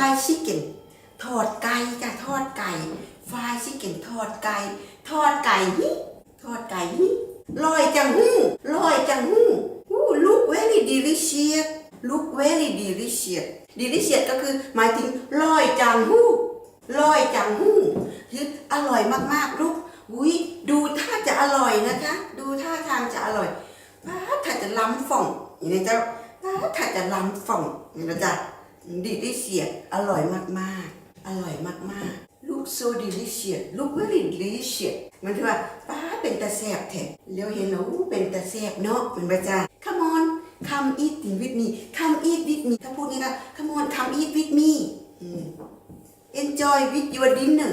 fried chicken ทอดไก่จ้ะทอดไก่ fried chicken ทอดไก่ทอดไก่ฮิทอดไก่ฮิลอยจังหู้ลอยจังหู้อู้ look very delicious look very delicious delicious ก็คือหมายถึงลอยจังหู้ลอยจังหู้คืออร่อยมากๆลูกอุ้ยดูท่าจะอร่อยนะคะ ดูท่าทางจะอร่อยป้าถ้าจะล้ำฝ่องอย่างนี้เจ้าป้าถ้าจะล้ำฝ่องอย่างนี้นะจ๊ะ ดีลิเชียอร่อยมากมากอร่อยมากมากลูกโซดีลิเชียลูกเวลิดลิเชียมันคือว่าป้าเป็นตาแสบแท้แล้วเห็นเล้วเป็นตาแสบเนาะเป็นประจา come on come eat with me come eat with me ถ้าพูดงี้ยๆขมอน on come eat with me enjoy with your dinner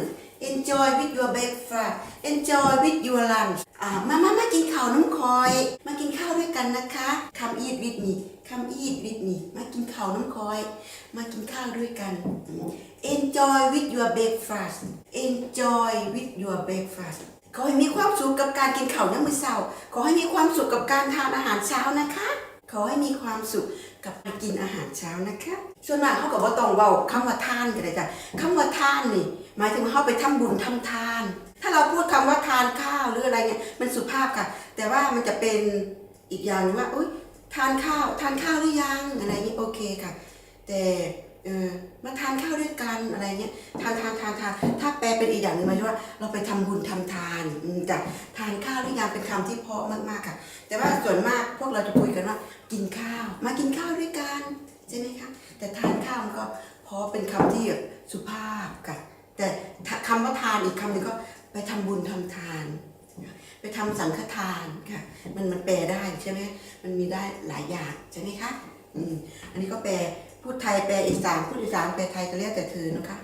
enjoy with your breakfast enjoy with your อ่ามามามากินข้าวน้ำคอย มา กันนะคะ come eat with me come eat with me มากินข้าวน้ำคอย มากินข้าวด้วยกัน enjoy with your breakfast enjoy with your breakfast ขอให้มีความสุขกับการกินข้าวน้ำมือเช้าขอให้มีความสุขกับการทานอาหารเช้านะคะ ขอให้มีความสุขกับการกินอาหารเช้านะคะ ส่วนมากเขาก็บ่ต้องเว้าคำว่าทานกันเลยจ้ะคำว่าทานนี่หมายถึงว่าเขาไปทำบุญทำทาน ถ้าเราพูดคำว่าทานข้าวหรืออะไรเนี่ยมันสุภาพค่ะ แต่ว่ามันจะเป็น อีกอย่างหนึงว่าอุ้ยทานข้าวทานข้าวหรือยังอะไรอย่างนี้โอเคค่ะ แต่เออมาทานข้าวด้วยกันอะไรเงี้ยทานทานทานทานถ้าแปลเป็นอีกอย่างหนึ่งหมายถึงว่า เราไปทำบุญทำทานจ้ะทานข้าวหรือยังเป็นคำที่เพาะมากๆค่ะ แต่ว่าส่วนมากพวกเราจะคุยกันว่า กินข้าว มากินข้าวด้วยกันใช่ไหมคะแต่ทานข้าวมันก็เพาะเป็นคำที่สุภาพค่ะแต่ถ้าคำว่าทานอีกคำหนึ่งก็ไปทำบุญทำทาน ทำสังฆทานค่ะ มันมันแปลได้ใช่ไหมมันมีได้หลายอย่างใช่ไหมคะอืมอันนี้ก็แปลพูดไทยแปลอีสานพูดอีสานแปลไทยก็เรียกแต่เธอนะคะ